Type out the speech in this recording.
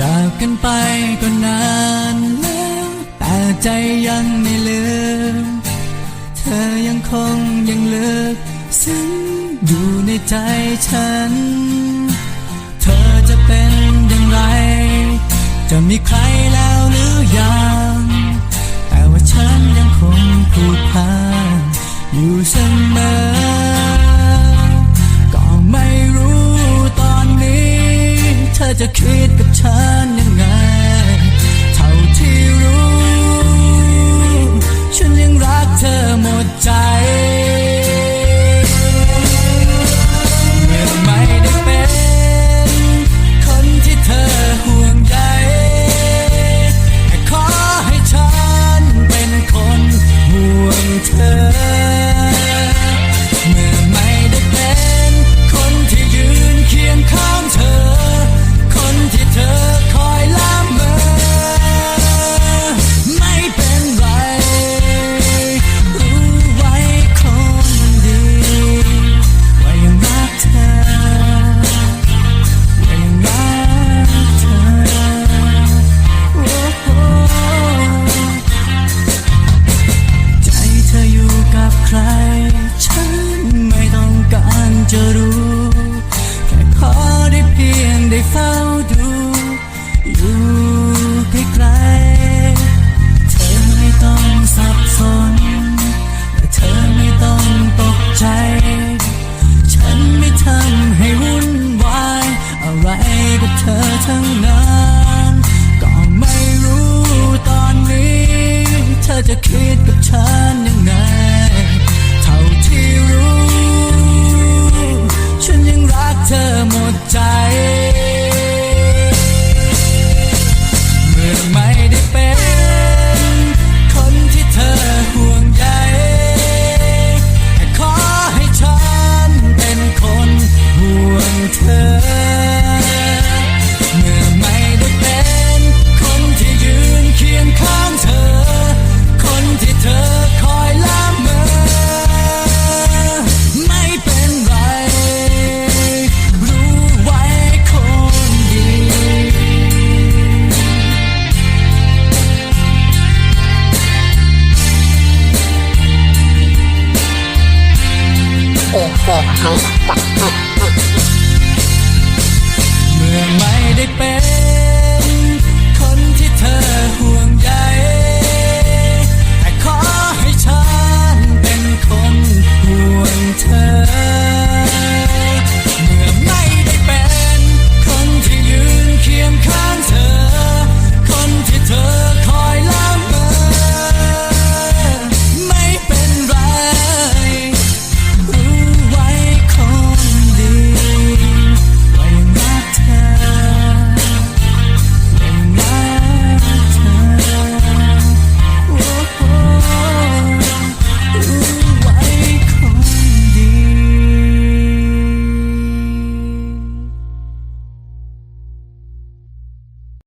จากกันไปก็นานแล้วแต่ใจยังไม่ลืม เธอยังคงยังเลือกซึ้งอยู่ในใจฉัน เธอจะเป็นอย่างไร จะมีใครแล้วหรือยัง แต่ว่าฉันยังคงผูกพันอยู่เส เฝ้าดู ไม่ได้เป็น เมื่เมือไม่ได้เป็น